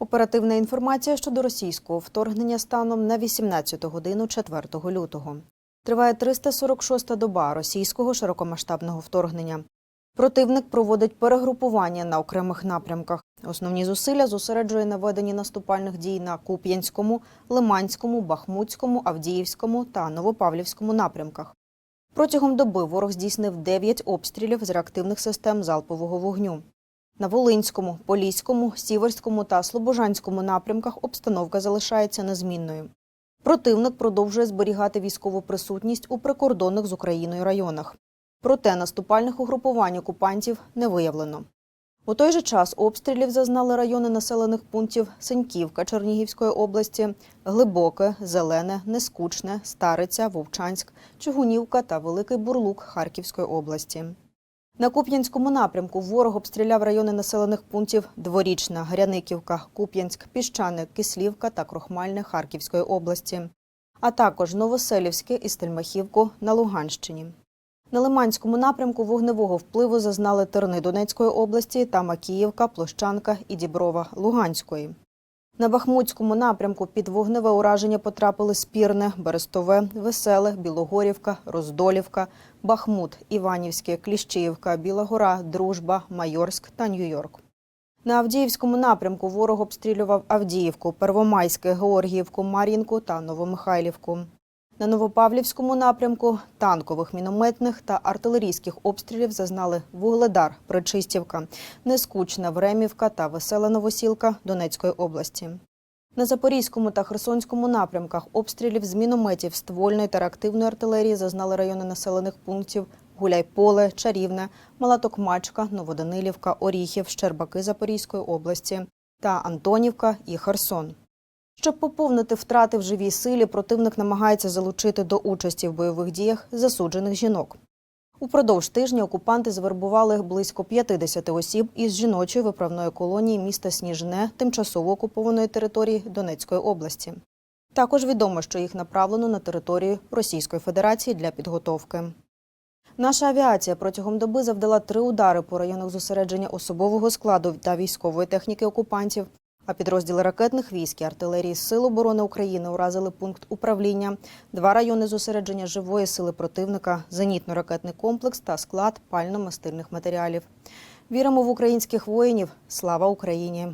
Оперативна інформація щодо російського вторгнення станом на 18 годину 4 лютого. Триває 346-та доба російського широкомасштабного вторгнення. Противник проводить перегрупування на окремих напрямках. Основні зусилля зосереджує на веденні наступальних дій на Куп'янському, Лиманському, Бахмутському, Авдіївському та Новопавлівському напрямках. Протягом доби ворог здійснив 9 обстрілів з реактивних систем залпового вогню. На Волинському, Поліському, Сіверському та Слобожанському напрямках обстановка залишається незмінною. Противник продовжує зберігати військову присутність у прикордонних з Україною районах. Проте наступальних угрупувань окупантів не виявлено. У той же час обстрілів зазнали райони населених пунктів Синьківка Чернігівської області, Глибоке, Зелене, Нескучне, Стариця, Вовчанськ, Чугунівка та Великий Бурлук Харківської області. На Куп'янському напрямку ворог обстріляв райони населених пунктів Дворічна, Гряниківка, Куп'янськ, Піщане, Кислівка та Крохмальне Харківської області, а також Новоселівське і Стельмахівку на Луганщині. На Лиманському напрямку вогневого впливу зазнали Терни Донецької області та Макіївка, Площанка і Діброва Луганської. На Бахмутському напрямку під вогневе ураження потрапили Спірне, Берестове, Веселе, Білогорівка, Роздолівка, Бахмут, Іванівське, Кліщіївка, Біла Гора, Дружба, Майорськ та Нью-Йорк. На Авдіївському напрямку ворог обстрілював Авдіївку, Первомайське, Георгіївку, Мар'їнку та Новомихайлівку. На Новопавлівському напрямку танкових, мінометних та артилерійських обстрілів зазнали Вугледар, Причистівка, Нескучна, Времівка та Весела Новосілка Донецької області. На Запорізькому та Херсонському напрямках обстрілів з мінометів, ствольної та реактивної артилерії зазнали райони населених пунктів Гуляйполе, Чарівне, Малатокмачка, Новоданилівка, Оріхів, Щербаки Запорізької області та Антонівка і Херсон. Щоб поповнити втрати в живій силі, противник намагається залучити до участі в бойових діях засуджених жінок. Упродовж тижня окупанти завербували близько 50 осіб із жіночої виправної колонії міста Сніжне, тимчасово окупованої території Донецької області. Також відомо, що їх направлено на територію Російської Федерації для підготовки. Наша авіація протягом доби завдала три удари по районах зосередження особового складу та військової техніки окупантів. А підрозділи ракетних військ і артилерії Сил оборони України уразили пункт управління, два райони зосередження живої сили противника, зенітно-ракетний комплекс та склад пально-мастильних матеріалів. Віримо в українських воїнів. Слава Україні!